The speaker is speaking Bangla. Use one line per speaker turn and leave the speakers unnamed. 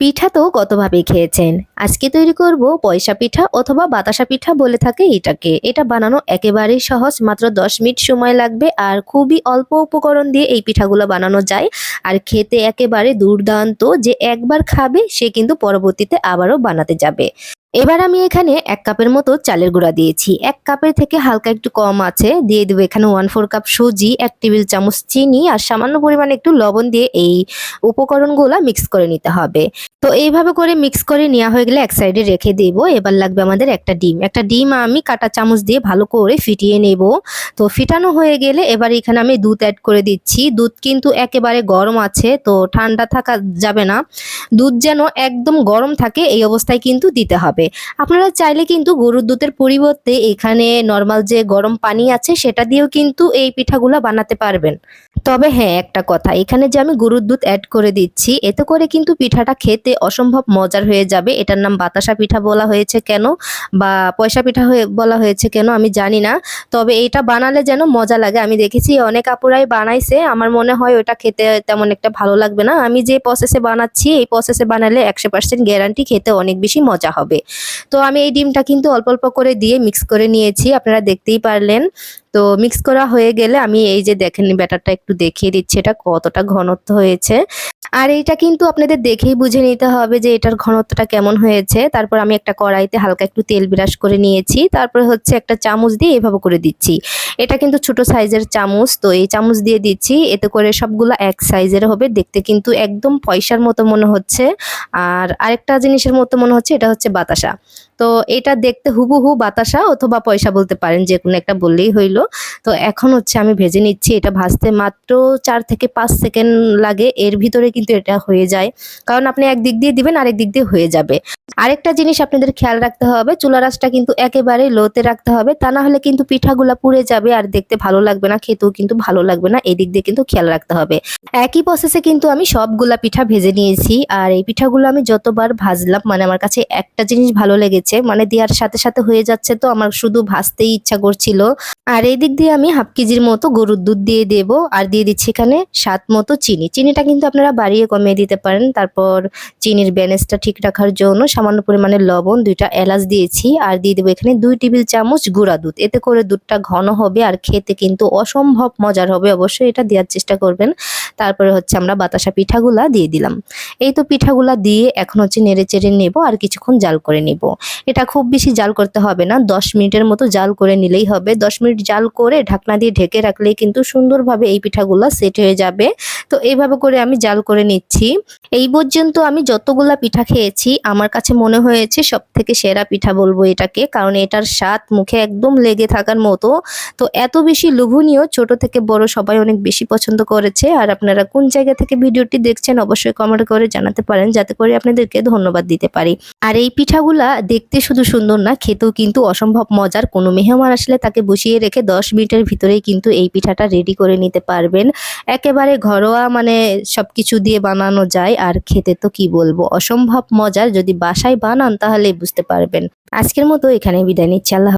পিঠা তো কতভাবে খেয়েছেন। আজকে তৈরি করব পয়সা পিঠা অথবা বাতাসা পিঠা বলে থাকে এটাকে। এটা বানানো একেবারেই সহজ, মাত্র দশ মিনিট সময় লাগবে আর খুবই অল্প উপকরণ দিয়ে এই পিঠাগুলো বানানো যায়। আর খেতে একেবারে দুর্দান্ত যে একবার খাবে সে কিন্তু পরবর্তীতে আবারও বানাতে যাবে। এবার আমি এখানে এক কাপের মতো চালের গুঁড়া দিয়েছি। এক কাপের থেকে হালকা একটু কম আছে। দিয়ে দেবো এখানে ওয়ান ফোর কাপ সুজি, এক টেবিল চামচ চিনি আর সামান্য পরিমাণে একটু লবণ দিয়ে এই উপকরণগুলো মিক্স করে নিতে হবে। তো এইভাবে করে মিক্স করে নেওয়া হয়ে গেলে এক সাইডে রেখে দেবো। এবার লাগবে আমাদের একটা ডিম। একটা ডিম আমি কাটা চামচ দিয়ে ভালো করে ফিটিয়ে নেব। তো ফিটানো হয়ে গেলে এবার এখানে আমি দুধ অ্যাড করে দিচ্ছি। দুধ কিন্তু একেবারে গরম আছে, তো ঠান্ডা থাকা যাবে না। দুধ যেন একদম গরম থাকে, এই অবস্থায় কিন্তু দিতে হবে। আপনারা চাইলে কিন্তু গরুর দুধের পরিবর্তে এখানে নর্মাল যে গরম পানি আছে, সেটা দিয়েও কিন্তু এই পিঠাগুলো বানাতে পারবেন। তবে হ্যাঁ একটা কথা। এখানে যে আমি গরুর দুধ অ্যাড করে দিচ্ছি, এতে করে কিন্তু পিঠাটা খেতে অসম্ভব মজার হয়ে যাবে। এটার নাম বাতাসা পিঠা বলা হয়েছে কেন বা পয়সা পিঠা হয়ে বলা হয়েছে কেন আমি জানি না। তবে এটা বানালে যেন মজা লাগে। আমি দেখেছি অনেক আপুরাই বানাইছে। আমার মনে হয় ওটা খেতে তেমন একটা ভালো লাগবে না। আমি যে প্রসেসে বানাচ্ছি, এই প্রসেসে বানালে একশো পার্সেন্ট গ্যারান্টি খেতে অনেক বেশি মজা হবে। তো আমি এই ডিমটা কিন্তু অল্প অল্প করে দিয়ে মিক্স করে নিয়েছি। আপনারা দেখতেই পারলেন। তো মিক্স করা হয়ে গেলে আমি এই যে দেখেন ব্যাটারটা একটু দেখিয়ে দিচ্ছি, এটা কতটা ঘনত্ব হয়েছে। আর এইটা কিন্তু আপনাদের দেখেই বুঝে নিতে হবে যে এটার ঘনত্বটা কেমন হয়েছে। তারপর আমি একটা কড়াইতে হালকা একটু তেল বিরাস করে নিয়েছি। তারপরে হচ্ছে একটা চামচ দিয়ে এভাবে করে দিচ্ছি। এটা কিন্তু ছোট সাইজের চামচ, তো এই চামচ দিয়ে দিচ্ছি। এতে করে সবগুলো এক সাইজের হবে। দেখতে কিন্তু একদম পয়সার মতো মনে হচ্ছে। আর আরেকটা জিনিসের মতো মনে হচ্ছে, এটা হচ্ছে বাতাসা। তো এটা দেখতে হুবহু বাতাসা অথবা পয়সা বলতে পারেন যে কোনো একটা বললেই হইল। তো এখন হচ্ছে আমি ভেজে নিচ্ছি। এটা ভাজতে মাত্র চার থেকে পাঁচ সেকেন্ড লাগে। এর ভিতরে কিন্তু এটা হয়ে যায়। কারণ আপনি এক দিক দিয়ে দিবেন, আরেক দিক দিয়ে হয়ে যাবে। আরেকটা জিনিস আপনাদের খেয়াল রাখতে হবে চুলা রাসটা কিন্তু একেবারে লোতে রাখতে হবে। তা না হলে কিন্তু পিঠাগুলা পুড়ে যাবে আর দেখতে ভালো লাগবে না, খেতেও কিন্তু ভালো লাগবে না। এই দিক দিয়ে কিন্তু খেয়াল রাখতে হবে। একই প্রসেসে কিন্তু আমি সবগুলা পিঠা ভেজে নিয়েছি। আর এই পিঠাগুলো আমি যতবার ভাজলাম মানে আমার কাছে একটা জিনিস ভালো লেগেছে মানে দেওয়ার সাথে সাথে হয়ে যাচ্ছে তো, আমার শুধু ভাজতেই ইচ্ছা করছিল। আর এই দিক দিয়ে আমি হাফ কেজির মতো গরুর দুধ দিয়ে দেব আর দিয়ে দিচ্ছি এখানে সাত মতো চিনি। চিনিটা কিন্তু আপনারা বাড়িয়ে কমিয়ে দিতে পারেন। তারপর চিনির ব্যালেন্সটা ঠিক রাখার জন্য সামান্য পরিমাণে লবণ, দুইটা এলাচ দিয়েছি আর দিয়ে দেবো এখানে দুই টেবিল চামচ গুঁড়া দুধ। এতে করে দুধটা ঘন হবে আর খেতে কিন্তু অসম্ভব মজার হবে। অবশ্যই এটা দেওয়ার চেষ্টা করবেন। তারপরে হচ্ছে আমরা বাতাসা পিঠাগুলা দিয়ে দিলাম। এই তো পিঠাগুলা দিয়ে এখন হচ্ছে নেড়ে চেড়ে নেব আর কিছুক্ষণ জাল করে নেব। এটা খুব বেশি জাল করতে হবে না। দশ মিনিটের মতো জাল করে নিলেই হবে। দশ মিনিট জাল করে ঢাকনা দিয়ে ঢেকে রাখলেই কিন্তু সুন্দরভাবে এই পিঠাগুলা সেট হয়ে যাবে। তো এইভাবে করে আমি জাল করে নিচ্ছি। এই পর্যন্ত আমি যতগুলা পিঠা খেয়েছি, আমার কাছে মনে হয়েছে সব থেকে সেরা পিঠা বলব এটাকে, কারণ এটার স্বাদ মুখে একদম লেগে থাকার মতো। তো এত বেশি লোভনীয়, ছোট থেকে বড় সবাই অনেক বেশি পছন্দ করেছে। আর আপনারা কোন জায়গা থেকে ভিডিওটি দেখছেন, অবশ্যই কমেন্ট করে জানাতে পারেন, যাতে করে আপনাদেরকে ধন্যবাদ দিতে পারি। আর এই পিঠাগুলা দেখতে শুধু সুন্দর না, খেতেও কিন্তু অসম্ভব মজার। কোনো মেহমান আসলে তাকে বসিয়ে রেখে দশ মিনিটের ভিতরেই কিন্তু এই পিঠাটা রেডি করে নিতে পারবেন। একেবারে ঘরোয়া মানে সব কিছু দিয়ে বানানো যায়, আর খেতে তো কি বলব? অসম্ভব মজার। যদি বাসায় বানান তাহলে বুঝতে পারবেন। আজকের মতো এখানে বিদায় নিচ্ছি। আল্লাহ